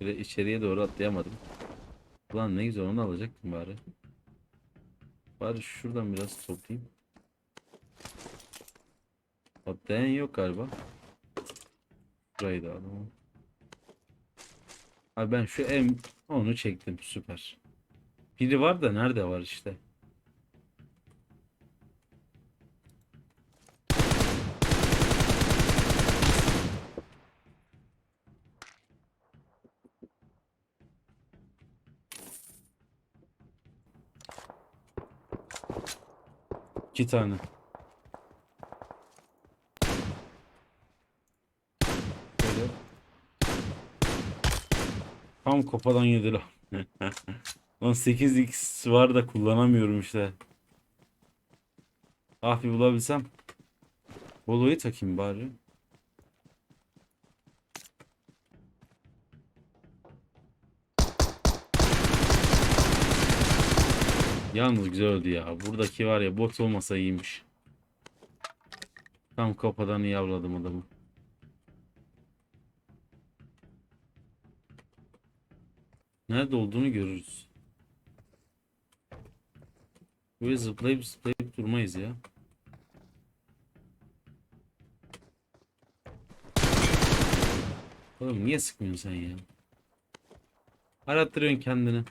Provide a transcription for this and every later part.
Böyle içeriye doğru atlayamadım. Ulan ne güzel onu alacaktım bari. Bari şuradan biraz toplayayım. Atlayan yok galiba. Burayı da alalım. Abi ben şu M onu çektim süper. Biri var da nerede var işte. İki tane. Böyle. Tam kafadan yedi lan. Lan 8x var da kullanamıyorum işte. Ah bir bulabilsem. Bolo'yu takayım bari. Yalnız güzel öldü ya. Buradaki var ya bot olmasa iyiymiş. Tam kafadan iyi avladım adamı. Nerede olduğunu görürüz. Böyle zıplayıp zıplayıp durmayız ya. Oğlum niye sıkmıyorsun sen ya? Arattırıyorsun kendini.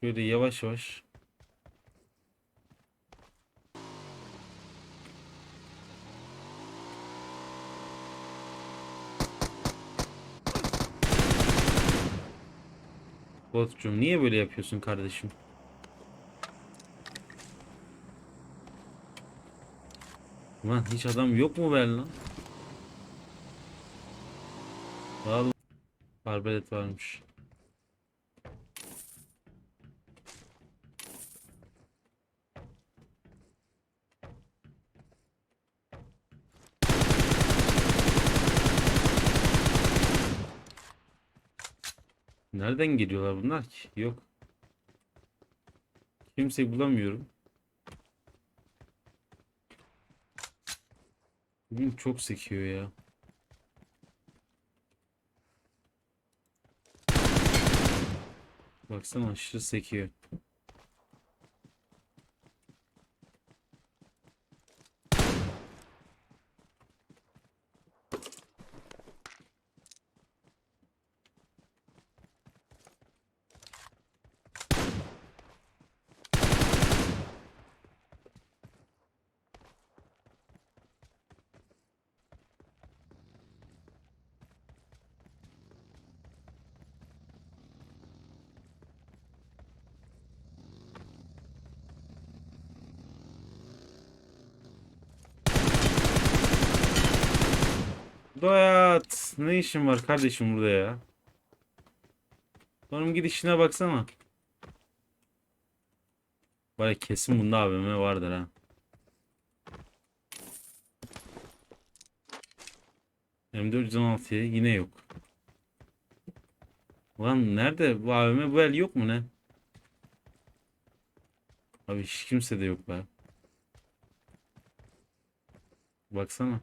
Şöyle yavaş yavaş. Botcum niye böyle yapıyorsun kardeşim? Lan hiç adam yok mu ben lan? Vallahi arbelet varmış. Nereden geliyorlar bunlar ki? Yok. Kimseyi bulamıyorum. Bugün çok sekiyor ya. Baksana aşırı sekiyor. Doyat. Ne işin var kardeşim burada ya? Oğlum git işine baksana. Ya kesin bunda AVM vardır ha. M416'ya yine yok. Lan nerede? Bu AVM bu el yok mu ne? Abi hiç kimse de yok be. Baksana.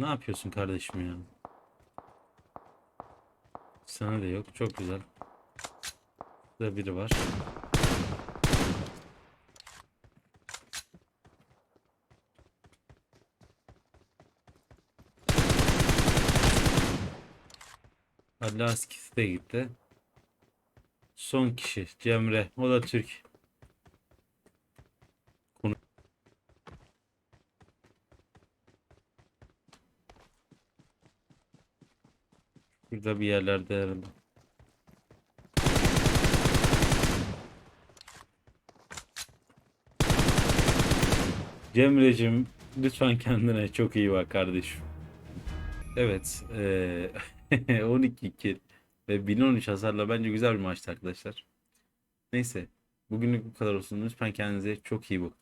Ne yapıyorsun kardeşim ya? Sana da yok. Çok güzel. Burada biri var. Alaskisi de gitti. Son kişi Cemre. O da Türk. Burada bir yerlerde herhalde. Cemre'cim lütfen kendine çok iyi bak kardeşim. Evet. eee 12 kill ve 1013 hasarla bence güzel bir maçtı arkadaşlar. Neyse. Bugünlük bu kadar olsun. Lütfen kendinize çok iyi bakın.